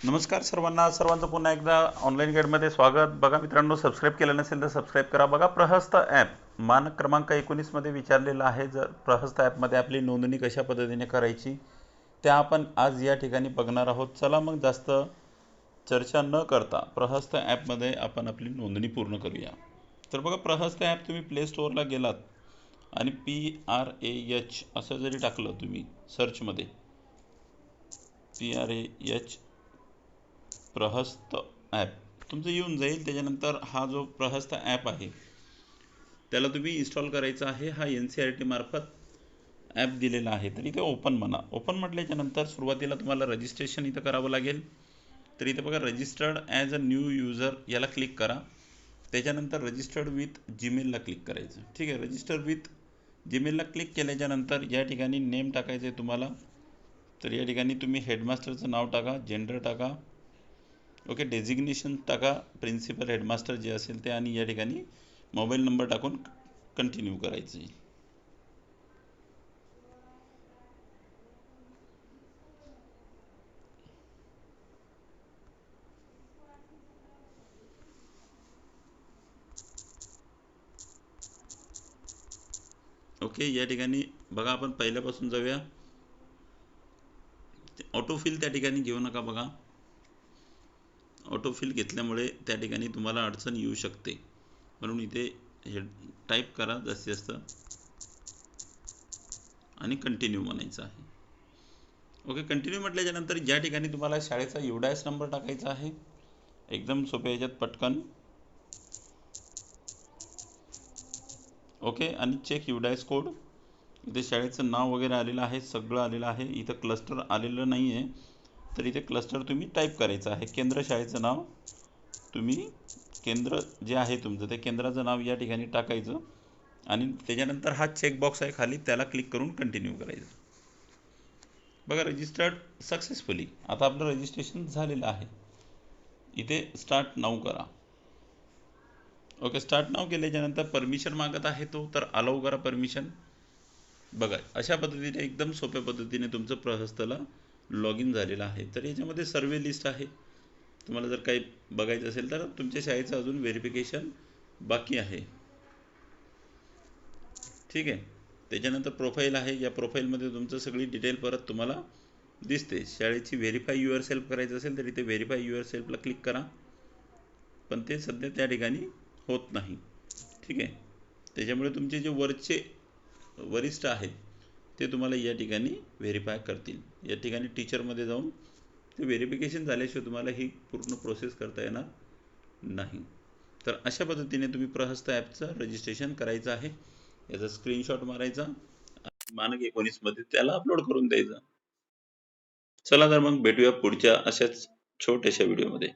नमस्कार सर्वांना. सर्वांचं पुन्हा एकदा ऑनलाईन गाईडमध्ये स्वागत. बघा मित्रांनो सबस्क्राईब केलं नसेल तर सबस्क्राईब करा. बघा प्रहस्त ॲप मानक क्रमांक एकोणीसमध्ये विचारलेला आहे. जर प्रहस्त ॲपमध्ये आपली नोंदणी कशा पद्धतीने करायची त्या आपण आज या ठिकाणी बघणार आहोत. चला मग जास्त चर्चा न करता प्रहस्त ॲपमध्ये आपण आपली नोंदणी पूर्ण करूया. तर बघा प्रहस्त ॲप तुम्ही प्ले स्टोअरला गेलात आणि पी आर ए एच असं जरी टाकलं तुम्ही सर्चमध्ये P R A H Prahast app तुमचं येऊन जाईल त्याच्यानंतर हा जो प्रहस्त ॲप आहे त्याला तुम्ही इन्स्टॉल करायचा आहे हा एन सी आर टी मार्फत ॲप दिलेला आहे. तर इथे ओपन म्हणा. ओपन म्हटल्याच्यानंतर सुरुवातीला तुम्हाला रजिस्ट्रेशन इथं करावं लागेल. तर इथं बघा registered as a new user याला क्लिक करा. त्याच्यानंतर रजिस्टर्ड विथ जीमेलला क्लिक करायचं. ठीक आहे रजिस्टर विथ जीमेलला क्लिक केल्याच्यानंतर या ठिकाणी नेम टाकायचं आहे तुम्हाला. तर या ठिकाणी तुम्ही हेडमास्टरचं नाव टाका जेंडर टाका. ओके डेझिग्नेशन टाका प्रिन्सिपल हेडमास्टर जे असेल ते आणि या ठिकाणी मोबाईल नंबर टाकून कंटिन्यू करायचं. ओके, या ठिकाणी बघा, आपण पहिल्यापासून जाऊया. ऑटोफिल त्या ठिकाणी घेऊ नका बघा. ऑटोफिल घेतल्यामुळे त्या ठिकाणी तुम्हाला अडचण येऊ शकते. म्हणून इथे हे टाईप करा जास्तीत जास्त आणि कंटिन्यू म्हणायचं आहे. ओके कंटिन्यू म्हटल्याच्यानंतर ज्या ठिकाणी तुम्हाला शाळेचा एवढाच नंबर टाकायचा आहे एकदम सोप्या याच्यात पटकन. ओके आणि चेक युडायस कोड इथे शाळेचं नाव वगैरे आलेलं आहे सगळं आलेलं आहे. इथं क्लस्टर आलेलं नाही आहे तर इथे क्लस्टर तुम्ही टाईप करायचं आहे. केंद्र शाळेचं नाव तुम्ही केंद्र जे आहे तुमचं ते केंद्राचं नाव या ठिकाणी टाकायचं आणि त्याच्यानंतर हा चेकबॉक्स आहे खाली त्याला क्लिक करून कंटिन्यू करायचं. बघा रजिस्टर्ड सक्सेसफुली आता आपलं रजिस्ट्रेशन झालेलं आहे. इथे स्टार्ट नाव करा. ओके स्टार्ट नाव केल्याच्यानंतर परमिशन मागत आहे तो तर अलाउ करा परमिशन बघा अशा पद्धतीने एकदम सोप्या पद्धतीने तुमचं प्रहस्तला लॉग इन झालेलं आहे. तर याच्यामध्ये सर्वे लिस्ट आहे. तुम्हाला जर काही बघायचं असेल तर तुमच्या शाळेचं अजून व्हेरिफिकेशन बाकी आहे. ठीक आहे? त्याच्यानंतर प्रोफाईल आहे. या प्रोफाईलमध्ये तुमचं सगळी डिटेल परत तुम्हाला दिसते. शाळेची व्हेरीफाय युअर सेल्फ करायचं असेल तर इथे व्हेरीफाय युअर सेल्फला क्लिक करा. पण ते सध्या त्या ठिकाणी होत नाही. ठीक आहे? त्याच्यामुळे तुमचे जे वरचे वरिष्ठ आहेत ते तुम्हाला या ठिकाणी व्हेरीफाय करतील. या ठिकाणी टीचरमध्ये जाऊन ते व्हेरिफिकेशन झाल्याशिवाय तुम्हाला ही पूर्ण प्रोसेस करता येणार नाही. तर अशा पद्धतीने तुम्ही प्रहस्त ॲपचं रजिस्ट्रेशन करायचं आहे. याचा स्क्रीनशॉट मारायचा मानक एकोणीसमध्ये त्याला अपलोड करून द्यायचा. चला तर मग भेटूया पुढच्या अशाच छोट्याशा व्हिडिओमध्ये